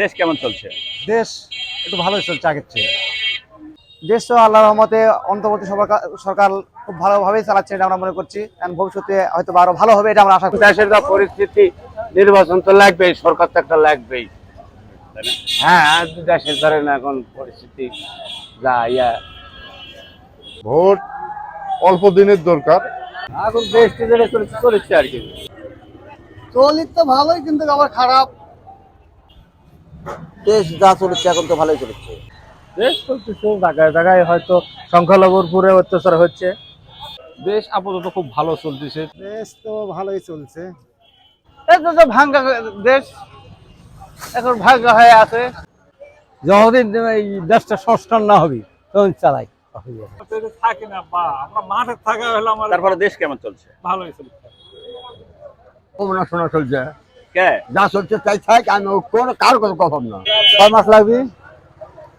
দেশ কেমন চলছে? দেশ একটু ভালোই চলছে আগের চেয়ে। দেশ তো আল্লাহ রহমতে অন্তর্বর্তী সরকার সরকার খুব ভালোভাবেই চালাচ্ছে এটা আমরা মনে করছি। কারণ ভবিষ্যতে হয়তো আরও ভালো হবে এটা আমরা আশা করছি। দেশের যা পরিস্থিতি নির্বাচন তো লাগবেই সরকার তো একটা লাগবেই। হ্যাঁ দেশের ধরেন এখন পরিস্থিতি যা ইয়া। ভোট অল্প দিনের দরকার। এখন দেশটি চলেছে আর কি। চলিত তো ভালোই কিন্তু আবার খারাপ। দেশ যা চলেছে এখন তো ভালোই চলেছে। দেশ চলতেছে জায়গায় জায়গায় হয়তো সংখ্যালঘুর পুরে অত্যাচার হচ্ছে। দেশ আপাতত খুব ভালো চলতেছে। দেশ তো ভালোই চলছে। ভাঙ্গা দেশ এখন ভাঙ্গা হয়ে আছে। যতদিন এই দেশটা সংস্কার না হবে তখন চালাই। থাকি না বা আমরা মাঠে থাকা হলো আমার তারপরে দেশ কেমন চলছে? ভালোই ছিল কমনা শোনা চলছে। কে? যা চলছে তাই থাক আমি কোনো কার কোনো কথা না। ছয় মাস লাগবে?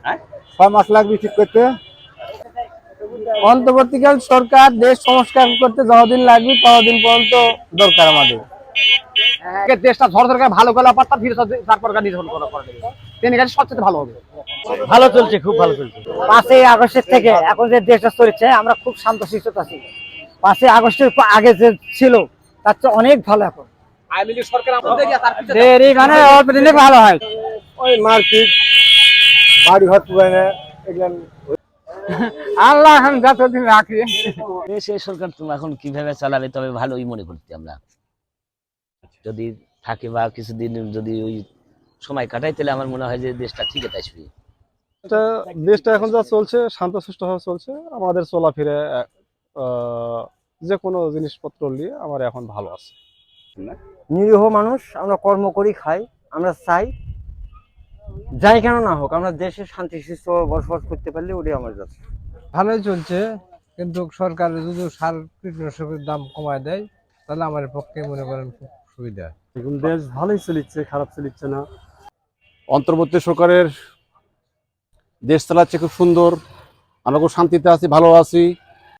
হ্যাঁ? ছয় মাস লাগবে ঠিক করতে? অন্তর্বর্তীকাল সরকার দেশ সংস্কার করতে যতদিন লাগবে ততদিন পর্যন্ত দরকার আমাদের। দেশটা ধর দরকার ভালো করলে পারতাম ফিরে তারপর নির্ধারণ করা করে তিনি কাছে সবচেয়ে ভালো হবে। ভালো চলছে খুব ভালো চলছে। পাঁচই আগস্টের থেকে এখন যে দেশটা চলছে আমরা খুব শান্তশিষ্ট আছি। পাঁচই আগস্টের আগে যে ছিল তার চেয়ে অনেক ভালো এখন। দেরি মানে অল্প ভালো হয়। ওই মারপিট বাড়ি ঘর পুরানে এগুলো আল্লাহ এখন যতদিন রাখি। দেশে সরকার তো এখন কীভাবে চালাবে তবে ভালোই মনে করতে আমরা। যদি থাকে বা কিছুদিন যদি ওই সময় কাটাই তাহলে আমার মনে হয় যে দেশটা ঠিক আসবে এটা দেশটা এখন যা চলছে শান্ত সুস্থ শান্তশিষ্টভাবে চলছে আমাদের চলাফিরে আহ, যে কোনো জিনিসপত্র নিয়ে আমার এখন ভালো আছে। নিরীহ মানুষ আমরা কর্ম করি খাই আমরা চাই। যাই কেন না হোক আমরা দেশে শান্তি সুস্থ বসবাস করতে পারলে ওটাই আমার যাচ্ছে ভালোই চলছে কিন্তু সরকার যদি সার কীটনাশকের দাম কমায় দেয় তাহলে আমার পক্ষে মনে করেন খুব সুবিধা। এখন দেশ ভালোই চলিচ্ছে খারাপ চলিচ্ছে না। অন্তর্বর্তী সরকারের দেশ চালাচ্ছে খুব সুন্দর আমরা খুব শান্তিতে আছি ভালো আছি।